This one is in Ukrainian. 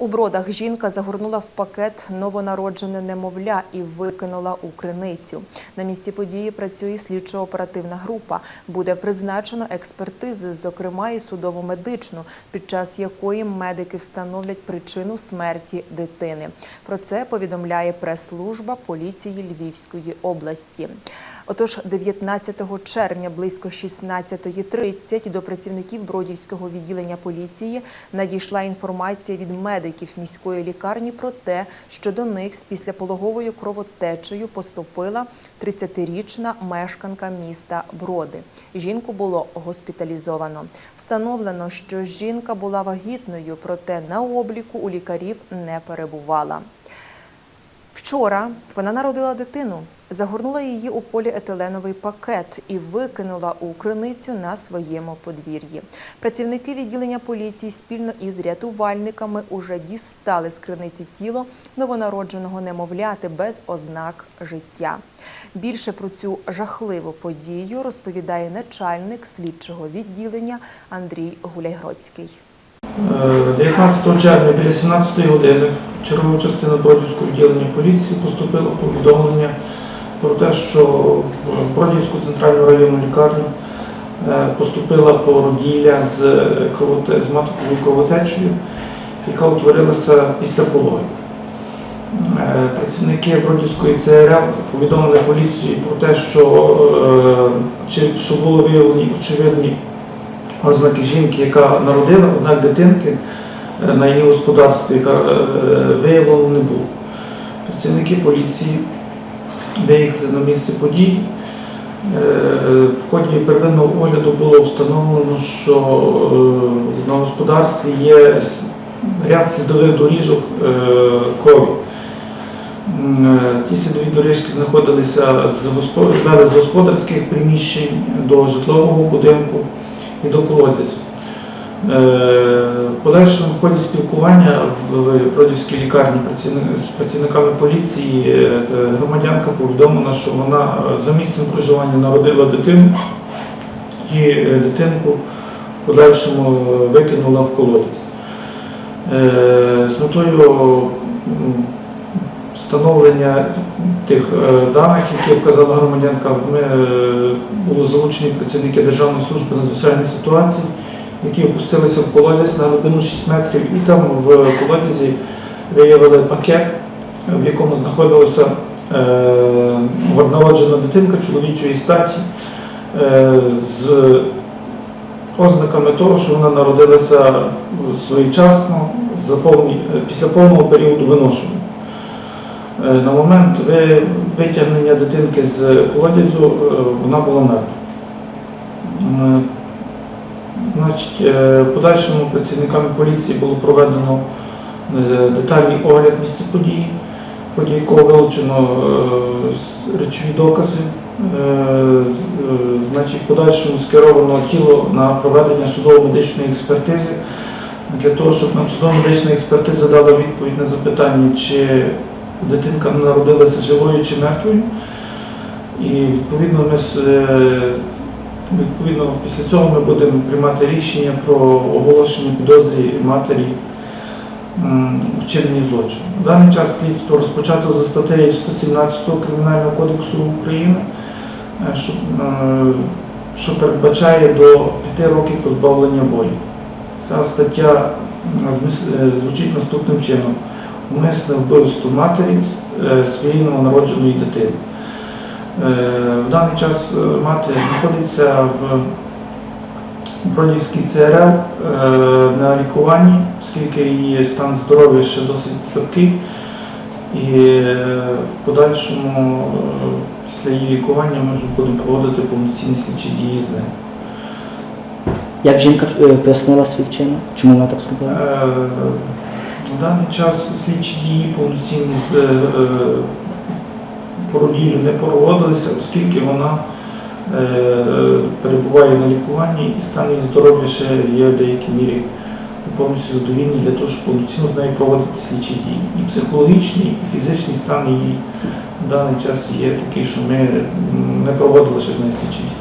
У бродах жінка загорнула в пакет новонароджене немовля і викинула у криницю. На місці події працює слідчо-оперативна група. Буде призначено експертизи, зокрема і судово-медичну, під час якої медики встановлять причину смерті дитини. Про це повідомляє прес-служба поліції Львівської області. Отож, 19 червня близько 16.30 до працівників Бродівського відділення поліції надійшла інформація від медиків міської лікарні про те, що до них з післяпологовою кровотечею поступила 30-річна мешканка міста Броди. Жінку було госпіталізовано. Встановлено, що жінка була вагітною, проте на обліку у лікарів не перебувала. Вчора вона народила дитину, загорнула її у поліетиленовий пакет і викинула у криницю на своєму подвір'ї. Працівники відділення поліції спільно із рятувальниками уже дістали з криниці тіло новонародженого немовляти без ознак життя. Більше про цю жахливу подію розповідає начальник слідчого відділення Андрій Гуляйгроцький. 19 червня біля 17 години в чергову частину Бродівського відділення поліції поступило повідомлення про те, що в Бродівську центральну районну лікарню е, поступила породілля з, з матковою кровотечею, яка утворилася після пологів. Е, Працівники Бродівської ЦРЛ повідомили поліції про те, що, е, що було виявлені очевидні ознаки жінки, яка народила, однак дитинки на її господарстві, яка виявлено не було. Працівники поліції виїхали на місце подій. Е, В ході первинного огляду було встановлено, що е, на господарстві є ряд слідових доріжок е, крові. Ті слідові доріжки знаходилися з госпо- з господарських приміщень до житлового будинку і до колодязю. Е, В подальшому ході спілкування в Продівській лікарні з працівниками поліції е, громадянка повідомлена, що вона е, за місцем проживання народила дитину і дитинку в подальшому викинула в колодязь. Е, З метою встановлення тих даних, які вказала громадянка, ми були залучені працівники Державної служби надзвичайних ситуацій, які опустилися в колодязь на глибину 6 метрів, і там в колодязі виявили пакет, в якому знаходилася е, народжена дитинка чоловічої статі е, з ознаками того, що вона народилася своєчасно після повного періоду виношення. Е, На момент витягнення дитинки з колодязю вона була мертва. Значить, е, подальшому працівниками поліції було проведено е, детальний огляд місця події, в якого вилучено е, речові докази. Значить, подальшому скеровано тіло на проведення судово-медичної експертизи для того, щоб нам судово-медична експертиза дала відповідь на запитання, чи дитинка народилася живою чи мертвою. І відповідно ми відповідно після цього ми будемо приймати рішення про оголошення підозрі матері у злочину. В даний час слідство розпочато за статтею 117 Кримінального кодексу України, е, що, е, що передбачає до 5 років позбавлення волі. Ця стаття е, звучить наступним чином умисне вбивство матері своєї новонародженої дитини. Е, В даний час е, мати знаходиться в Бродівській ЦРЛ е, на лікуванні, оскільки її стан здоров'я ще досить слабкий. І в подальшому, після її лікування, ми вже будемо проводити повноцінні слідчі дії з нею. Як жінка пояснила свій вчинок? Чому вона так зробила? На даний час слідчі дії повноцінні з породіллю не проводилися, оскільки вона е, перебуває на лікуванні і стан її здоров'я ще є в деякій мірі повністю задовільний для того, щоб повноцінно з нею проводити слідчі дії. І психологічний, і фізичний стан її в даний час є такий, що ми не проводили ще з нею слідчі дії.